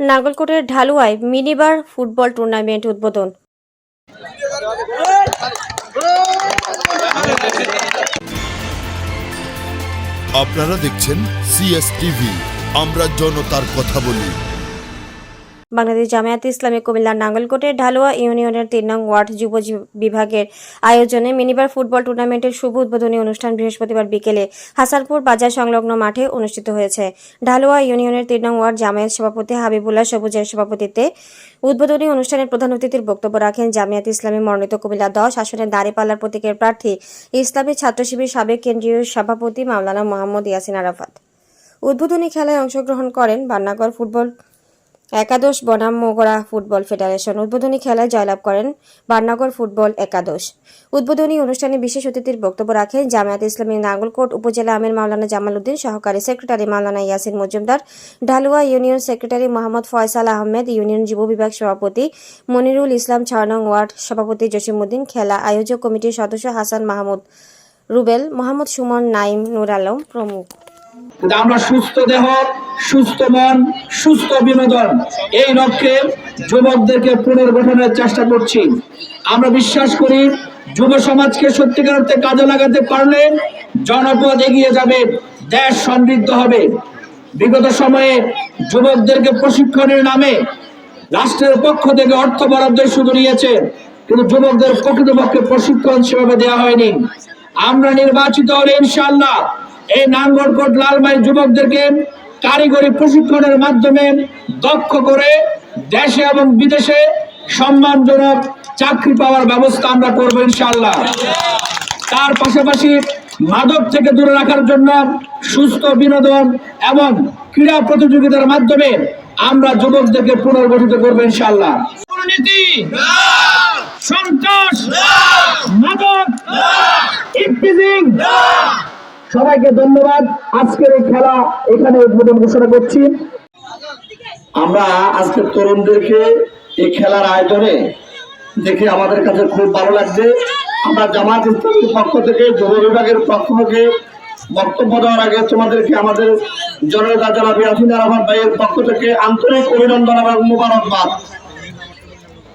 নাগলকোটের ঢালুয়ায় minibar football tournament উদ্বোধন। আপনারা দেখছেন সিএস টিভি আমরা জনতার কথা বলি। বাংলাদেশ জামায়াত ইসলামী কুমিল্লার নাঙ্গলকোটের ঢালুয়া ইউনিয়নের তিন নং ওয়ার্ড যুব বিভাগের আয়োজনে মিনিবার ফুটবল টুর্নামেন্টের শুভ উদ্বোধনী অনুষ্ঠান বৃহস্পতিবার বিকেলে হাসানপুর বাজার সংলগ্ন মাঠে অনুষ্ঠিত হয়েছে। ঢালুয়া ইউনিয়নের তিন নং ওয়ার্ড জামায়াত সভাপতি হাবিবুল্লাহ সবুজের সভাপতিত্বে উদ্বোধনী অনুষ্ঠানের প্রধান অতিথির বক্তব্য রাখেন জামিয়াত ইসলামী মনোনীত কুমিল্লা দশ আসনের দাঁড়িপাল্লার প্রতীকের প্রার্থী ইসলামী ছাত্র শিবির সাবেক কেন্দ্রীয় সভাপতি মাওলানা মোহাম্মদ ইয়াসিন আরাফাত। উদ্বোধনী খেলায় অংশগ্রহণ করেন বান্নাগড় ফুটবল একাদশ বনাম মোগরা ফুটবল ফেডারেশন উদ্বোধনী খেলায় জয়লাভ করেন বারনগর ফুটবল একাদশ। উদ্বোধনী অনুষ্ঠানে বিশেষ অতিথির বক্তব্য রাখেন জামায়াত ইসলামী নাঙ্গলকোট উপজেলা আমির মাওলানা জামাল উদ্দিন সহকারী secretary Maulana Yasin Majumdar, Dhalua union secretary Mohammad Faisal Ahmed, union যুব বিভাগ সভাপতি মনিরুল ইসলাম ছয় নং ওয়ার্ড সভাপতি জসিমউদ্দিন, খেলা আয়োজক কমিটির সদস্য হাসান মাহমুদ রুবেল, মোহাম্মদ সুমন নাইম নুর আলম প্রমুখ। আমরা সুস্থ দেহ, সুস্থ মন, সুস্থ বিনোদন এই লক্ষ্যে যুবকদেরকে পুনর্গঠনের চেষ্টা করছি। আমরা বিশ্বাস করি যুব সমাজকে সত্যিকার অর্থে কাজে লাগাতে পারলে জনপদ এগিয়ে যাবে, দেশ সমৃদ্ধ হবে। বিগত সময়ে যুবকদেরকে প্রশিক্ষণের নামে রাষ্ট্রের পক্ষ থেকে অর্থ বরাদ্দ শুধু নিয়েছে, কিন্তু যুবকদের প্রকৃতপক্ষে প্রশিক্ষণ সেভাবে দেওয়া হয়নি। আমরা নির্বাচিত হলে ইনশাল্লাহ এই নাঙ্গলকোট লালমাই যুবকদেরকে কারিগরি প্রশিক্ষণের মাধ্যমে দক্ষ করে দেশে এবং বিদেশে সম্মানজনক চাকরি পাওয়ার ব্যবস্থা আমরা করব ইনশাল্লাহ তার পাশাপাশি মাদক থেকে দূরে রাখার জন্য সুস্থ বিনোদন এবং ক্রীড়া প্রতিযোগিতার মাধ্যমে আমরা যুবকদেরকে পুনর্গঠিত করব ইনশাল্লাহ সন্ত্রাস, মাদক সবাইকে ধন্যবাদ। আজকের এই খেলা এখানে উদ্বোধন ঘোষণা করছি। আমরা আজকের তরুণদেরকে এই খেলার আয়োজনে দেখে আমাদের কাছে খুব ভালো লাগছে। আমরা জামাত ইসলামের পক্ষ থেকে, যুব বিভাগের পক্ষ থেকে বক্তব্য দেওয়ার আগে তোমাদেরকে আমাদের জনতা জনাবি আসিন আহমদ ভাইয়ের পক্ষ থেকে আন্তরিক অভিনন্দন এবং মুবারকবাদ।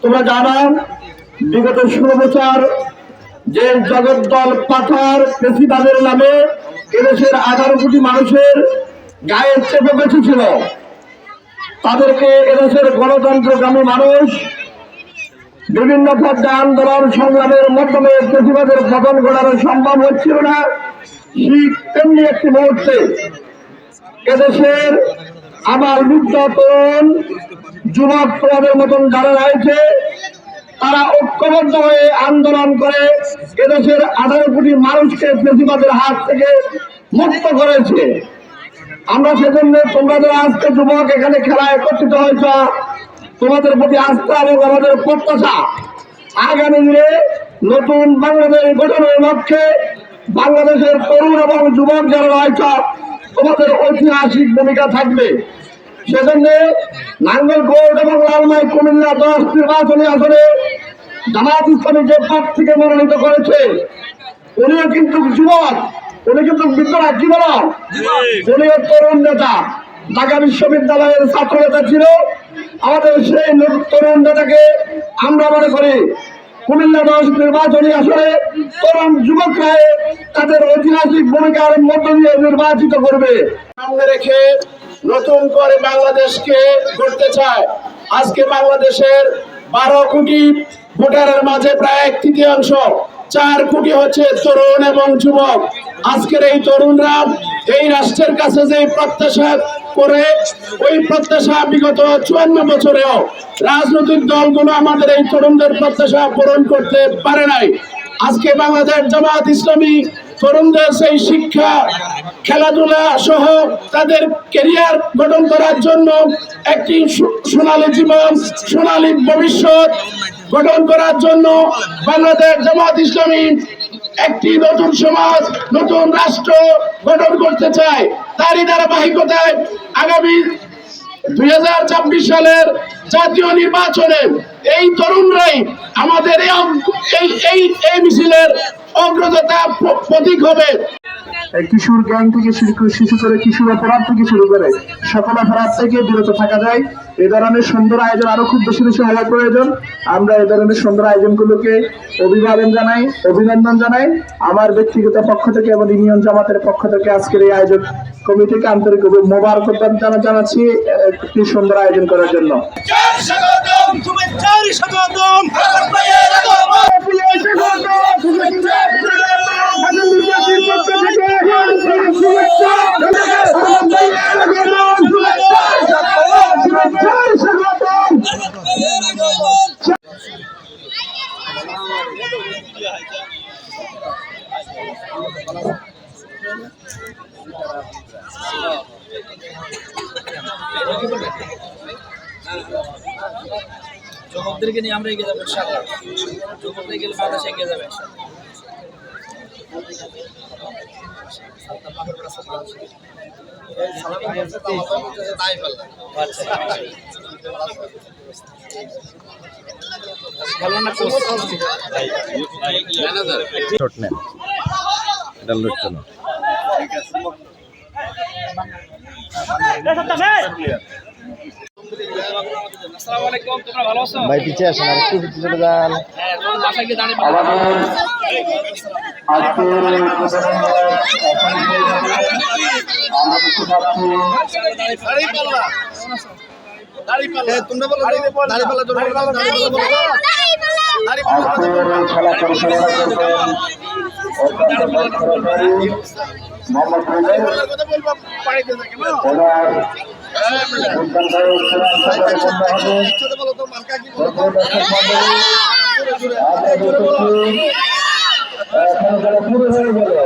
তোমরা জানো, বিগত ষোলো বছর যে জগদ্দল পাথার প্রেসিডাদের নামে এদেশের আঠারো কোটি মানুষের গায়ের চেপে বেঁচেছিল তাদেরকে এদেশের গণতন্ত্রগামী মানুষ বিভিন্ন পর্যায়ে আন্দোলন সংগ্রামের মাধ্যমে প্রতিবাদের পতন ঘটানো সম্ভব হচ্ছিল না। ঠিক তেমনি একটি মুহূর্তে এদেশের আমার তরুণ যুবক তোমাদের মতন যারা রয়েছে তারা ঐক্যবদ্ধ হয়ে আন্দোলন করে এদেশের আঠারো কোটি মানুষকে প্রতিবাদের হাত থেকে মুক্ত করেছে। আমরা সেজন্য তোমরা যারা আজকে যুবক এখানে খেলা একত্রিত হয়েছ, তোমাদের প্রতি আস্থা এবং আমাদের প্রত্যাশা, আগামী দিনে নতুন বাংলাদেশ গঠনের লক্ষ্যে বাংলাদেশের তরুণ এবং যুবক যারা রয়েছ, তোমাদের ঐতিহাসিক ভূমিকা থাকবে। সেজন্য নাঙ্গলকোট এবং লালমাই কুমিল্লা দশ নির্বাচনী আসনে জামাত ইসলামী যে পদ থেকে মনোনীত করেছে উনিও কিন্তু যুবক উনি কিন্তু বিদ্যা কি বল উনিও তরুণ নেতা। ঢাকা বিশ্ববিদ্যালয়ের ছাত্র নেতা ছিল। আমাদের সেই তরুণ নেতাকে আমরা মনে করি কুমিল্লা দশ নির্বাচনী আসলে তরুণ যুবকরা তাদের ঐতিহাসিক ভূমিকার মধ্য দিয়ে নির্বাচিত করবে। সামনে রেখে নতুন করে বাংলাদেশকে গড়তে চায়। আজকে বাংলাদেশের বারো কোটি ভোটারের মাঝে প্রায় এক তৃতীয়াংশ, চার কোটি হচ্ছে তরুণ এবং যুবক। আজকের এই তরুণরা এই রাষ্ট্রের কাছে যে প্রত্যাশা করে, ওই প্রত্যাশা বিগত চুয়ান্ন বছরেও রাজনৈতিক দলগুলো আমাদের এই তরুণদের প্রত্যাশা পূরণ করতে পারে নাই। আজকে বাংলাদেশ জামাত ইসলামী তরুণদের সেই শিক্ষা খেলাধুলা সহ তাদের কেরিয়ার গঠন করার জন্য একটি সোনালী জীবন, সোনালী ভবিষ্যৎ গঠন করার জন্য বাংলাদেশ জামাত ইসলামী একটি নতুন সমাজ, নতুন রাষ্ট্র গঠন করতে চায়। তারই ধারাবাহিকতায় আগামী দুই হাজার ছাব্বিশ সালের জাতীয় নির্বাচনে এই তরুণরাই আমাদের এই এই মিছিলের অগ্রতা প্রতীক হবে। কিশোর গ্যাং থেকে শিশু করে কিশোর অপরাধ থেকে শুরু করে সকল অপরাধ থেকে বিরত থাকা যায়। এ ধরনের সুন্দর আয়োজন আরও খুব বেশি বেশি হওয়া প্রয়োজন। আমরা এ ধরনের সুন্দর আয়োজনগুলোকে অভিবাদন জানাই অভিনন্দন জানাই। আমার ব্যক্তিগত পক্ষ থেকে এবং ইউনিয়ন জামাতের পক্ষ থেকে আজকের এই আয়োজন কমিটিকে আন্তরিক মোবারকবাদ জানা জানাচ্ছি একটি সুন্দর আয়োজন করার জন্য। যুবকদেরকে নিয়ে আমরা এগিয়ে যাব যুবকদের গেলে বাংলাদেশ এগিয়ে যাবে ইনশাআল্লাহ। আচ্ছা। ভালো না এটা লড়তো না আসসালামু আলাইকুম তোমরা ভালো আছো? ভাই পিছিয়ে আসেন আর একটু পিছিয়ে চলে যান। হ্যাঁ বাসায় গিয়ে দাঁড়িয়ে মোহাম্মদ রুবেল ওনার অত্যন্ত উচ্চমানের হবে আমরা দেখতেছি এখন খেলা শুরু গেল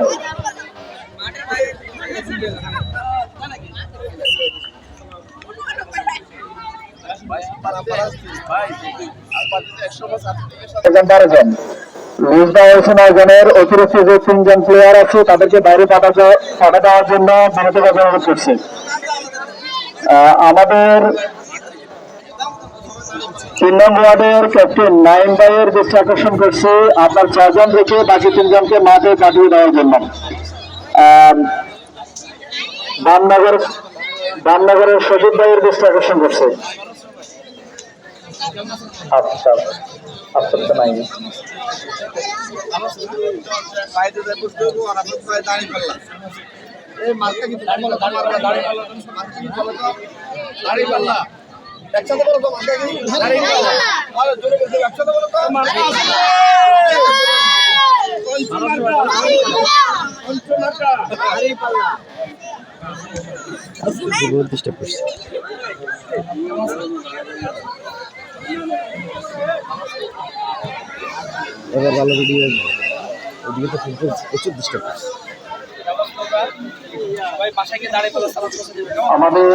বারো জন লিজদা হোসেন আয়োজনের অতিরিক্ত যে তিনজন প্লেয়ার আছে তাদেরকে বাইরে পাঠা পাঠা দেওয়ার জন্য বিরত করছে আমাদের তিন নম্বর ওয়ার্ডের ক্যাপ্টেন নাইম ভাইয়ের দৃষ্টি আকর্ষণ করছে। আপনার চারজন রেখে বাকি তিনজনকে মাঠে পাঠিয়ে দেওয়ার জন্য। বামনগর বামনগরের সজীব ভাইয়ের দৃষ্টি আকর্ষণ করছে। আচ্ছা আচ্ছা এবার ভালো ভিডিও ওদিকে তো প্রচুর প্রচুর ডিস্টার্ব করছে আমাদের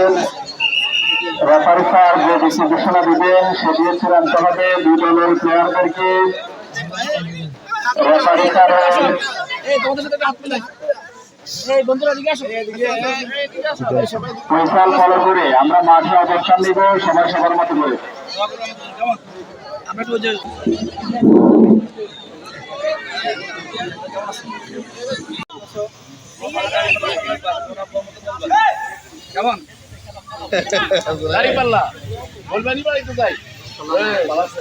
রেফারি স্যার যে দিশা ঘোষণা দিবেন সে দিয়েছেন আনতে হবে দুই দলের প্লেয়ারদেরকে রেফারি স্যার ফলো করে। আমরা মাঠে অবস্থান নিব সবার সবার মতো করে। আমরা কেমন? দাঁড়িয়ে পাল্লা। বলবেনি বাড়িতে যাই। ভালো আছে।